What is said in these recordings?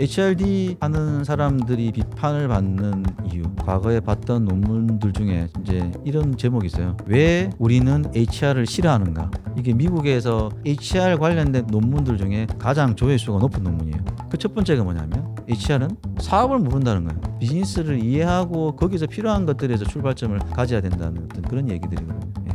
HRD 하는 사람들이 비판을 받는 이유, 과거에 봤던 논문들 중에 이제 이런 제목이 있어요. 왜 우리는 HR을 싫어하는가? 이게 미국에서 HR 관련된 논문들 중에 가장 조회수가 높은 논문이에요. 그 첫 번째가 뭐냐면 HR은 사업을 모른다는 거예요. 비즈니스를 이해하고 거기서 필요한 것들에서 출발점을 가져야 된다는 어떤 그런 얘기들이거든요.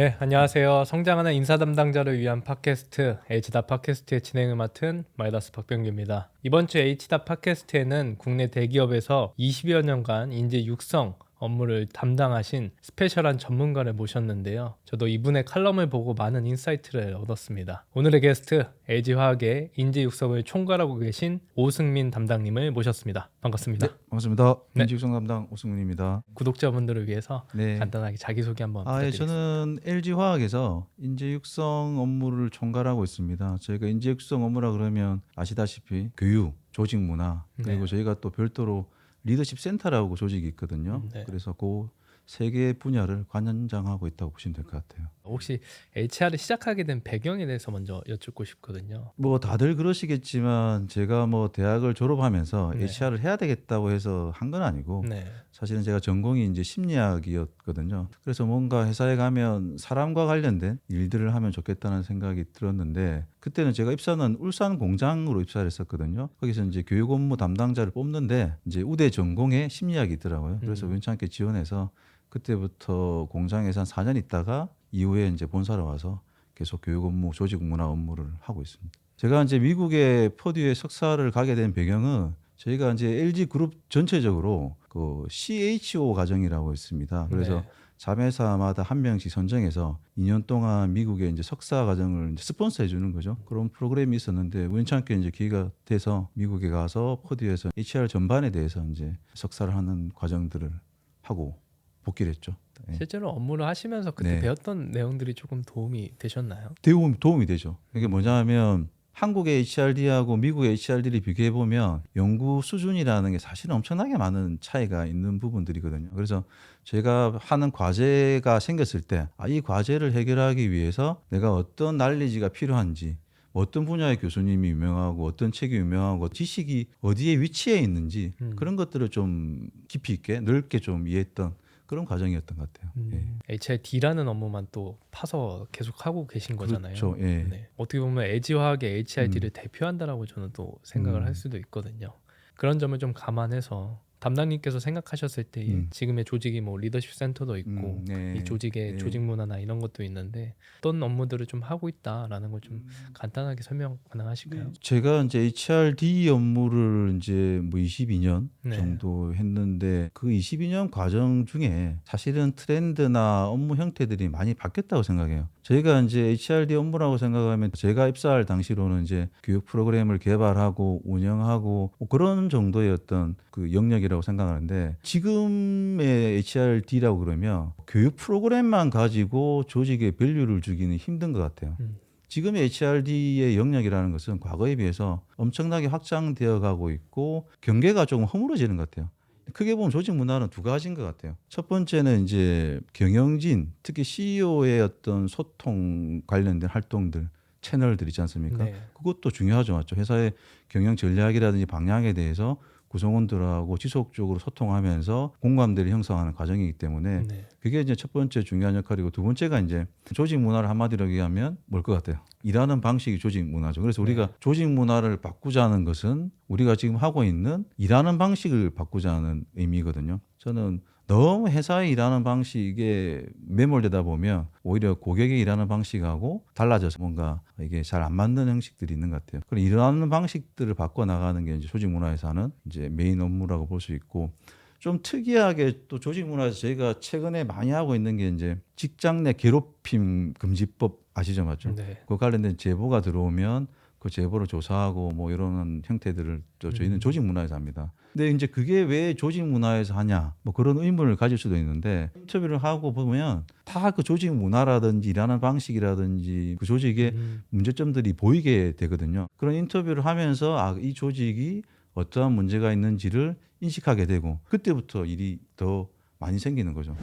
네, 안녕하세요. 성장하는 인사 담당자를 위한 팟캐스트 H다 팟캐스트의 진행을 맡은 마이다스 박병규입니다. 이번 주 H다 팟캐스트에는 국내 대기업에서 20여 년간 인재 육성 업무를 담당하신 스페셜한 전문가를 모셨는데요. 저도 이분의 칼럼을 보고 많은 인사이트를 얻었습니다. 오늘의 게스트 LG화학의 인재 육성을 총괄하고 계신 오승민 담당님을 모셨습니다. 반갑습니다. 반갑습니다. 네. 인직성 담당 오승훈입니다. 구독자분들을 위해서 네. 간단하게 자기소개 한번 아, 예, 부탁드리겠습니다. 저는 LG 화학에서 인재 육성 업무를 총괄하고 있습니다. 저희가 인재 육성 업무라 그러면 아시다시피 교육, 조직 문화 그리고 네. 저희가 또 별도로 리더십 센터라고 조직이 있거든요. 네. 그래서 그 세개 분야를 관장하고 있다고 보시면 될 것 같아요. 혹시 HR을 시작하게 된 배경에 대해서 먼저 여쭙고 싶거든요. 뭐 다들 그러시겠지만 제가 뭐 대학을 졸업하면서 네. HR을 해야 되겠다고 해서 한 건 아니고 네. 사실은 제가 전공이 이제 심리학이었거든요. 그래서 뭔가 회사에 가면 사람과 관련된 일들을 하면 좋겠다는 생각이 들었는데 그때는 제가 입사는 울산 공장으로 입사를 했었거든요. 거기서 이제 교육 업무 담당자를 뽑는데 이제 우대 전공에 심리학이 있더라고요. 그래서 음. 우연찮게 지원해서 그때부터 공장에서 한 4년 있다가 이후에 이제 본사로 와서 계속 교육 업무, 조직 문화 업무를 하고 있습니다. 제가 이제 미국의 퍼듀에 석사를 가게 된 배경은 저희가 이제 LG 그룹 전체적으로 그 CHO 과정이라고 있습니다. 그래서 네. 자매사마다 한 명씩 선정해서 2년 동안 미국에 이제 석사 과정을 이제 스폰서해 주는 거죠. 그런 프로그램이 있었는데 우연찮게 이제 기회가 돼서 미국에 가서 퍼듀에서 HR 전반에 대해서 이제 석사를 하는 과정들을 하고 복귀를 했죠. 예. 실제로 업무를 하시면서 그때 네. 배웠던 내용들이 조금 도움이 되셨나요? 도움, 도움이 되죠. 이게 뭐냐면 한국의 HRD하고 미국의 HRD를 비교해 보면 연구 수준이라는 게 사실은 엄청나게 많은 차이가 있는 부분들이거든요. 그래서 제가 하는 과제가 생겼을 때, 아, 이 과제를 해결하기 위해서 내가 어떤 난리지가 필요한지, 뭐 어떤 분야의 교수님이 유명하고 어떤 책이 유명하고 지식이 어디에 위치해 있는지 음. 그런 것들을 좀 깊이 있게 넓게 좀 이해했던 그런 과정이었던 것 같아요. 음. HRD라는 업무만 또 파서 계속 하고 계신 거잖아요. 그렇죠. 예. 네. 어떻게 보면 LG화학의 HRD를 대표한다라고 저는 또 생각을 음. 할 수도 있거든요. 그런 점을 좀 감안해서 담당님께서 생각하셨을 때이 음. 지금의 조직이 뭐 리더십 센터도 있고 음, 네. 이 조직의 네. 조직 문화나 이런 것도 있는데 어떤 업무들을 좀 하고 있다라는 걸좀 간단하게 설명 가능하실까요? 제가 이제 HRD 업무를 이제 뭐 22년 네. 정도 했는데 그 22년 과정 중에 사실은 트렌드나 업무 형태들이 많이 바뀌었다고 생각해요. 저희가 이제 HRD 업무라고 생각하면 제가 입사할 당시로는 이제 교육 프로그램을 개발하고 운영하고 뭐 그런 정도의 어떤 그 영역이라고 생각하는데 지금의 HRD라고 그러면 교육 프로그램만 가지고 조직에 밸류를 주기는 힘든 것 같아요. 음. 지금의 HRD의 영역이라는 것은 과거에 비해서 엄청나게 확장되어 가고 있고 경계가 조금 허물어지는 것 같아요. 크게 보면 조직 문화는 두 가지인 것 같아요. 첫 번째는 이제 경영진, 특히 CEO의 어떤 소통 관련된 활동들, 채널들 있지 않습니까? 네. 그것도 중요하죠, 맞죠? 회사의 경영 전략이라든지 방향에 대해서 구성원들하고 지속적으로 소통하면서 공감대를 형성하는 과정이기 때문에 네. 그게 이제 첫 번째 중요한 역할이고 두 번째가 이제 조직 문화를 한마디로 얘기하면 뭘 것 같아요? 일하는 방식이 조직 문화죠. 그래서 우리가 네. 조직 문화를 바꾸자는 것은 우리가 지금 하고 있는 일하는 방식을 바꾸자는 의미거든요. 저는 너무 회사의 일하는 방식에 매몰되다 보면 오히려 고객의 일하는 방식하고 달라져서 뭔가 이게 잘 안 맞는 형식들이 있는 것 같아요. 그럼 일하는 방식들을 바꿔 나가는 게 이제 조직 문화에서 하는 이제 메인 업무라고 볼 수 있고 좀 특이하게 또 조직 문화에서 저희가 최근에 많이 하고 있는 게 이제 직장 내 괴롭힘 금지법 아시죠, 맞죠? 네. 그 관련된 제보가 들어오면 그 제보를 조사하고 뭐 이런 형태들을 또 저희는 음. 조직 문화에서 합니다. 근데 이제 그게 왜 조직 문화에서 하냐 뭐 그런 의문을 가질 수도 있는데 인터뷰를 하고 보면 다 그 조직 문화라든지 일하는 방식이라든지 그 조직의 음. 문제점들이 보이게 되거든요. 그런 인터뷰를 하면서 아, 이 조직이 어떠한 문제가 있는지를 인식하게 되고 그때부터 일이 더 많이 생기는 거죠.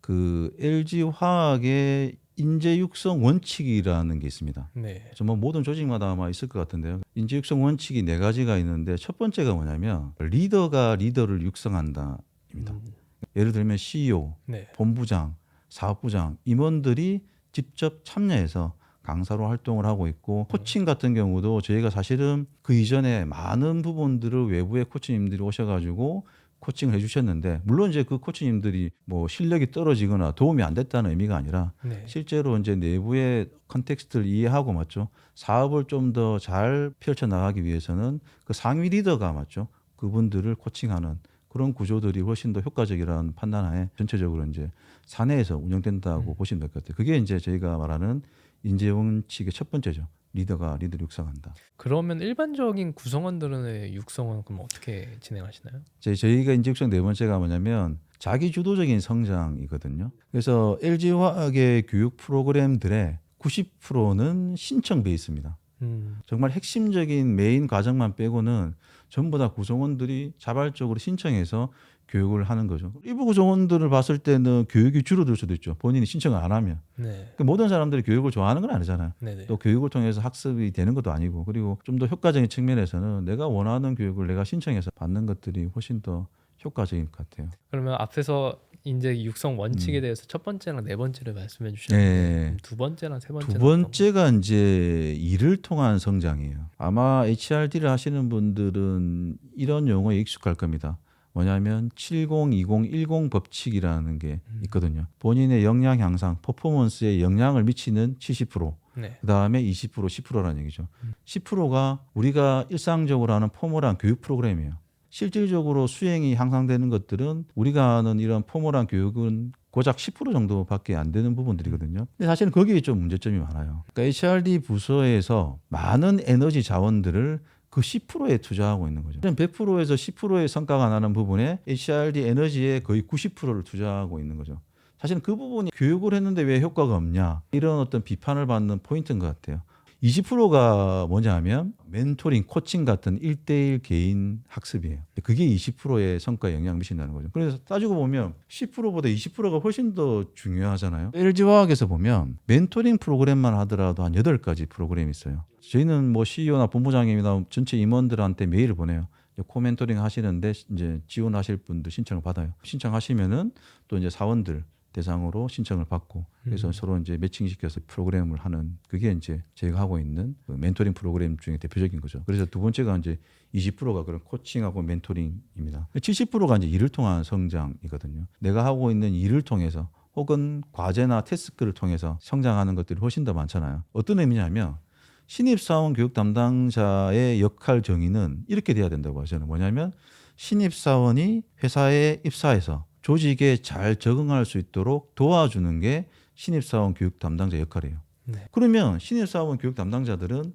그 LG 화학의 인재 육성 원칙이라는 게 있습니다. 네. 정말 모든 조직마다 아마 있을 것 같은데요. 인재 육성 원칙이 네 가지가 있는데 첫 번째가 뭐냐면 리더가 리더를 육성한다입니다. 음, 예를 들면 CEO, 네. 본부장, 사업부장 임원들이 직접 참여해서 강사로 활동을 하고 있고 코칭 같은 경우도 저희가 사실은 그 이전에 많은 부분들을 외부의 코치님들이 오셔가지고 코칭을 해주셨는데 물론 이제 그 코치님들이 뭐 실력이 떨어지거나 도움이 안 됐다는 의미가 아니라 네. 실제로 이제 내부의 컨텍스트를 이해하고 맞죠 사업을 좀 더 잘 펼쳐 나가기 위해서는 그 상위 리더가 맞죠 그분들을 코칭하는 그런 구조들이 훨씬 더 효과적이라는 판단하에 전체적으로 이제 사내에서 운영된다고 보시면 될 것 같아요. 그게 이제 저희가 말하는 인재 원칙의 첫 번째죠. 리더가 리더를 육성한다. 그러면 일반적인 구성원들의 육성은 그럼 어떻게 진행하시나요? 이제 저희가 인재 육성 네 번째가 뭐냐면 자기 주도적인 성장이거든요. 그래서 LG 화학의 교육 프로그램들의 90%는 신청 베이스입니다. 음, 정말 핵심적인 메인 과정만 빼고는 전부 다 구성원들이 자발적으로 신청해서 교육을 하는 거죠. 일부 구성원들을 봤을 때는 교육이 줄어들 수도 있죠. 본인이 신청을 안 하면. 네. 그 모든 사람들이 교육을 좋아하는 건 아니잖아요. 네네. 또 교육을 통해서 학습이 되는 것도 아니고 그리고 좀 더 효과적인 측면에서는 내가 원하는 교육을 내가 신청해서 받는 것들이 훨씬 더 효과적인 것 같아요. 그러면 앞에서 이제 육성 원칙에 대해서 첫 번째랑 네 번째를 말씀해 주셨는데 네. 두 번째랑 세 번째 두 번째가 이제 일을 통한 성장이에요. 아마 HRD를 하시는 분들은 이런 용어에 익숙할 겁니다. 뭐냐면 70-20-10 법칙이라는 게 있거든요. 본인의 역량 향상, 퍼포먼스에 영향을 미치는 70%, 네. 그 다음에 20% 10%라는 얘기죠. 10%가 우리가 일상적으로 하는 포멀한 교육 프로그램이에요. 실질적으로 수행이 향상되는 것들은 우리가 하는 이런 포멀한 교육은 고작 10% 정도밖에 안 되는 부분들이거든요. 근데 사실은 거기에 좀 문제점이 많아요. 그러니까 HRD 부서에서 많은 에너지 자원들을 그 10%에 투자하고 있는 거죠. 100%에서 10%의 성과가 나는 부분에 HRD 에너지의 거의 90%를 투자하고 있는 거죠. 사실은 그 부분이 교육을 했는데 왜 효과가 없냐 이런 어떤 비판을 받는 포인트인 것 같아요. 20%가 뭐냐면 멘토링, 코칭 같은 1대1 개인 학습이에요. 그게 20%의 성과에 영향을 미친다는 거죠. 그래서 따지고 보면 10%보다 20%가 훨씬 더 중요하잖아요. LG화학에서 보면 멘토링 프로그램만 하더라도 한 8가지 프로그램이 있어요. 저희는 뭐 CEO나 본부장님이나 전체 임원들한테 메일을 보내요. 코멘토링 하시는데 이제 지원하실 분들 신청을 받아요. 신청하시면은 또 이제 사원들 대상으로 신청을 받고 그래서 음. 서로 이제 매칭시켜서 프로그램을 하는 그게 이제 저희가 하고 있는 그 멘토링 프로그램 중에 대표적인 거죠. 그래서 두 번째가 이제 20%가 그런 코칭하고 멘토링입니다. 70%가 이제 일을 통한 성장이거든요. 내가 하고 있는 일을 통해서 혹은 과제나 태스크를 통해서 성장하는 것들이 훨씬 더 많잖아요. 어떤 의미냐면 신입사원 교육 담당자의 역할 정의는 이렇게 돼야 된다고 봐요. 저는 뭐냐면 신입사원이 회사에 입사해서 조직에 잘 적응할 수 있도록 도와주는 게 신입사원 교육 담당자 역할이에요. 네. 그러면 신입사원 교육 담당자들은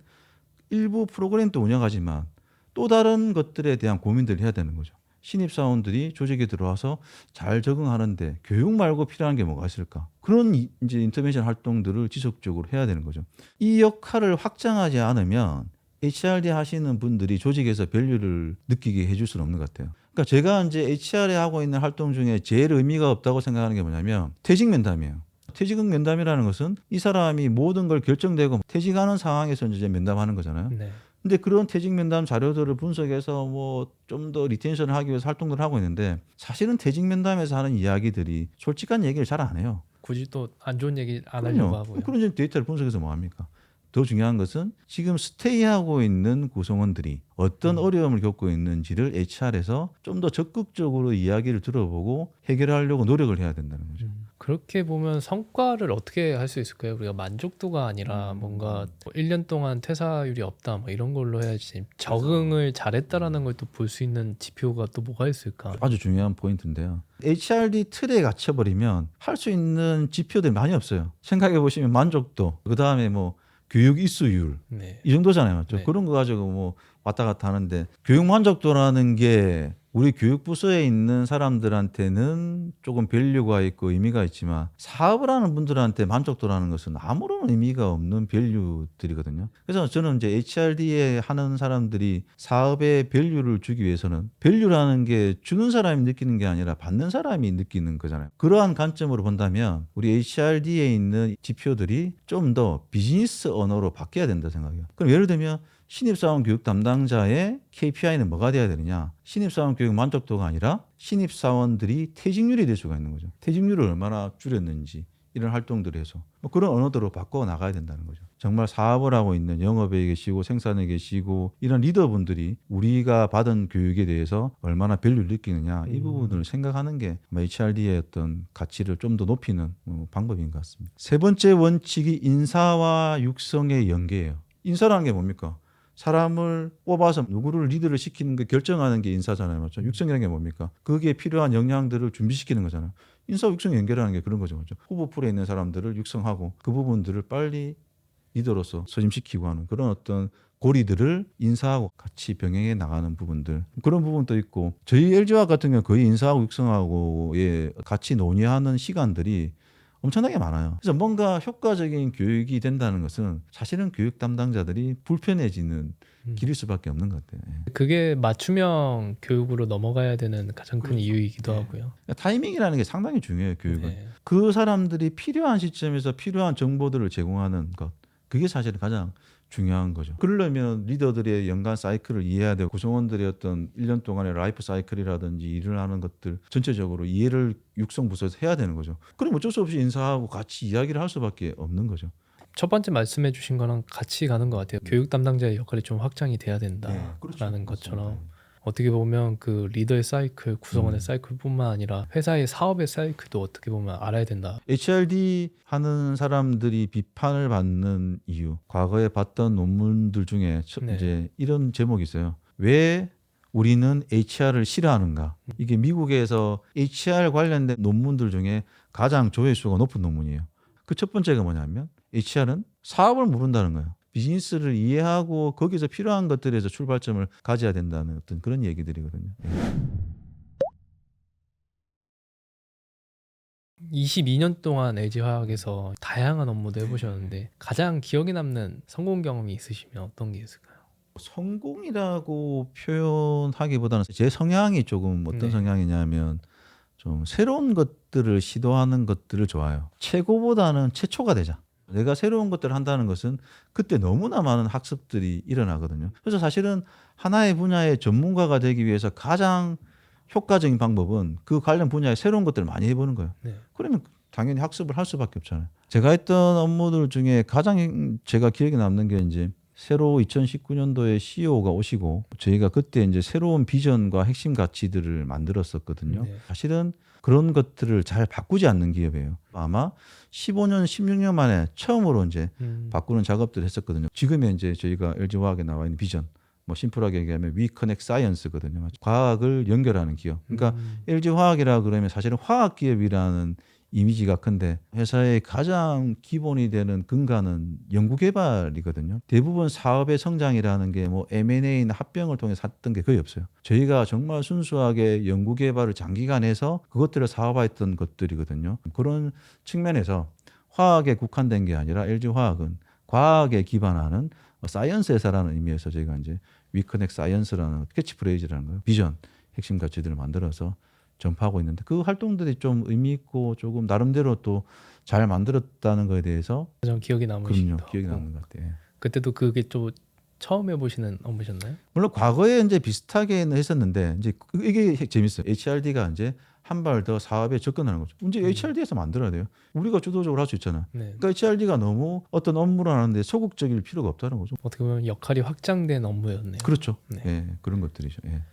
일부 프로그램도 운영하지만 또 다른 것들에 대한 고민들을 해야 되는 거죠. 신입사원들이 조직에 들어와서 잘 적응하는데 교육 말고 필요한 게 뭐가 있을까? 그런 이- 이제 인터벤션 활동들을 지속적으로 해야 되는 거죠. 이 역할을 확장하지 않으면 HRD 하시는 분들이 조직에서 밸류를 느끼게 해줄 수는 없는 것 같아요. 그러니까 제가 이제 HR에 하고 있는 활동 중에 제일 의미가 없다고 생각하는 게 뭐냐면 퇴직 면담이에요. 퇴직 면담이라는 것은 이 사람이 모든 걸 결정되고 퇴직하는 상황에서 이제 면담하는 거잖아요. 네. 근데 그런 퇴직 면담 자료들을 분석해서 뭐 좀 더 리텐션을 하기 위해서 활동들을 하고 있는데 사실은 퇴직 면담에서 하는 이야기들이 솔직한 얘기를 잘 안 해요. 굳이 또 안 좋은 얘기 안 하려고 하고요. 그런 데이터를 분석해서 뭐 합니까? 더 중요한 것은 지금 스테이하고 있는 구성원들이 어떤 음. 어려움을 겪고 있는지를 HR에서 좀 더 적극적으로 이야기를 들어보고 해결하려고 노력을 해야 된다는 거죠. 음, 그렇게 보면 성과를 어떻게 할 수 있을까요? 우리가 만족도가 아니라 음. 뭔가 뭐 1년 동안 퇴사율이 없다 뭐 이런 걸로 해야지 적응을 잘했다라는 걸 또 볼 수 있는 지표가 또 뭐가 있을까? 아주 중요한 포인트인데요. HRD 틀에 갇혀버리면 할 수 있는 지표들이 많이 없어요. 생각해 보시면 만족도, 그 다음에 뭐 교육 이수율 네. 이 정도잖아요. 네. 그런 거 가지고 뭐 왔다 갔다 하는데 교육 만족도라는 게 우리 교육부서에 있는 사람들한테는 조금 밸류가 있고 의미가 있지만 사업을 하는 분들한테 만족도라는 것은 아무런 의미가 없는 밸류들이거든요. 그래서 저는 이제 HRD에 하는 사람들이 사업에 밸류를 주기 위해서는 밸류라는 게 주는 사람이 느끼는 게 아니라 받는 사람이 느끼는 거잖아요. 그러한 관점으로 본다면 우리 HRD에 있는 지표들이 좀 더 비즈니스 언어로 바뀌어야 된다 생각해요. 그럼 예를 들면 신입사원 교육 담당자의 KPI는 뭐가 돼야 되느냐? 신입사원 교육 만족도가 아니라 신입사원들이 퇴직률이 될 수가 있는 거죠. 퇴직률을 얼마나 줄였는지 이런 활동들을 해서 뭐 그런 언어들로 바꿔 나가야 된다는 거죠. 정말 사업을 하고 있는 영업에 계시고 생산에 계시고 이런 리더분들이 우리가 받은 교육에 대해서 얼마나 밸류를 느끼느냐 이 음. 부분을 생각하는 게 HRD의 어떤 가치를 좀 더 높이는 어, 방법인 것 같습니다. 세 번째 원칙이 인사와 육성의 연계예요. 인사라는 게 뭡니까? 사람을 뽑아서 누구를 리드를 시키는 게 결정하는 게 인사잖아요. 맞죠? 육성이라는 게 뭡니까? 거기에 필요한 역량들을 준비시키는 거잖아요. 인사 육성 연결하는 게 그런 거죠. 맞죠? 후보 풀에 있는 사람들을 육성하고 그 부분들을 빨리 리더로서 소집시키고 하는 그런 어떤 고리들을 인사하고 같이 병행해 나가는 부분들 그런 부분도 있고 저희 LG화 같은 경우 거의 인사하고 육성하고의 같이 논의하는 시간들이 엄청나게 많아요. 그래서 뭔가 효과적인 교육이 된다는 것은 사실은 교육 담당자들이 불편해지는 음. 길일 수밖에 없는 것 같아요. 예. 그게 맞춤형 교육으로 넘어가야 되는 가장 큰 그렇죠. 이유이기도 네. 하고요. 그러니까 타이밍이라는 게 상당히 중요해요. 교육은. 네. 그 사람들이 필요한 시점에서 필요한 정보들을 제공하는 것 그게 사실 가장 중요한 거죠. 그러려면 리더들의 연간 사이클을 이해해야 되고 구성원들의 어떤 1년 동안의 라이프 사이클이라든지 일을 하는 것들 전체적으로 이해를 육성 부서에서 해야 되는 거죠. 그럼 어쩔 수 없이 인사하고 같이 이야기를 할 수밖에 없는 거죠. 첫 번째 말씀해 주신 거랑 같이 가는 것 같아요. 교육 담당자의 역할이 좀 확장이 돼야 된다라는 그렇죠. 것처럼 어떻게 보면 그 리더의 사이클, 구성원의 음. 사이클뿐만 아니라 회사의 사업의 사이클도 어떻게 보면 알아야 된다. HRD 하는 사람들이 비판을 받는 이유, 과거에 봤던 논문들 중에 첫- 네. 이제 이런 제목이 있어요. 왜 우리는 HR을 싫어하는가? 이게 미국에서 HR 관련된 논문들 중에 가장 조회수가 높은 논문이에요. 그 첫 번째가 뭐냐면 HR은 사업을 모른다는 거예요. 비즈니스를 이해하고 거기서 필요한 것들에서 출발점을 가져야 된다는 어떤 그런 얘기들이거든요. 예. 22년 동안 LG화학에서 다양한 업무도 해보셨는데 가장 기억에 남는 성공 경험이 있으시면 어떤 게 있을까요? 성공이라고 표현하기보다는 제 성향이 조금 어떤 네. 성향이냐면 좀 새로운 것들을 시도하는 것들을 좋아해요. 최고보다는 최초가 되자. 내가 새로운 것들을 한다는 것은 그때 너무나 많은 학습들이 일어나거든요. 그래서 사실은 하나의 분야의 전문가가 되기 위해서 가장 효과적인 방법은 그 관련 분야의 새로운 것들을 많이 해보는 거예요. 네. 그러면 당연히 학습을 할 수밖에 없잖아요. 제가 했던 업무들 중에 가장 제가 기억에 남는 게 이제 새로 2019년도에 CEO가 오시고 저희가 그때 이제 새로운 비전과 핵심 가치들을 만들었었거든요. 네. 사실은 그런 것들을 잘 바꾸지 않는 기업이에요. 아마 15년, 16년 만에 처음으로 이제 음, 바꾸는 작업들을 했었거든요. 지금의 이제 저희가 LG화학에 나와 있는 비전, 뭐 심플하게 얘기하면 We Connect Science거든요. 과학을 연결하는 기업. 그러니까 음, LG화학이라 그러면 사실은 화학 기업이라는 이미지가 큰데 회사의 가장 기본이 되는 근간은 연구개발이거든요. 대부분 사업의 성장이라는 게 뭐 M&A나 합병을 통해 샀던 게 거의 없어요. 저희가 정말 순수하게 연구개발을 장기간 해서 그것들을 사업화했던 것들이거든요. 그런 측면에서 화학에 국한된 게 아니라 LG화학은 과학에 기반하는 사이언스 회사라는 의미에서 저희가 이제 위커넥 사이언스라는 캐치프레이즈라는 거예요. 비전, 핵심 가치들을 만들어서 전파하고 있는데 그 활동들이 좀 의미 있고 조금 나름대로 또 잘 만들었다는 거에 대해서 기억에 남으시기도 그럼요 기억이. 남는 것 같아요. 그때도 그게 또 처음 해보시는 업무셨나요? 물론 과거에 이제 비슷하게는 했었는데 이제 그- 이게 재밌어요. HRD가 이제 한 발 더 사업에 접근하는 거죠. 이제 음. HRD에서 만들어야 돼요. 우리가 주도적으로 할 수 있잖아요. 네. 그러니까 HRD가 너무 어떤 업무를 하는데 소극적일 필요가 없다는 거죠. 어떻게 보면 역할이 확장된 업무였네요. 그렇죠. 네. 예, 그런 것들이죠. 예.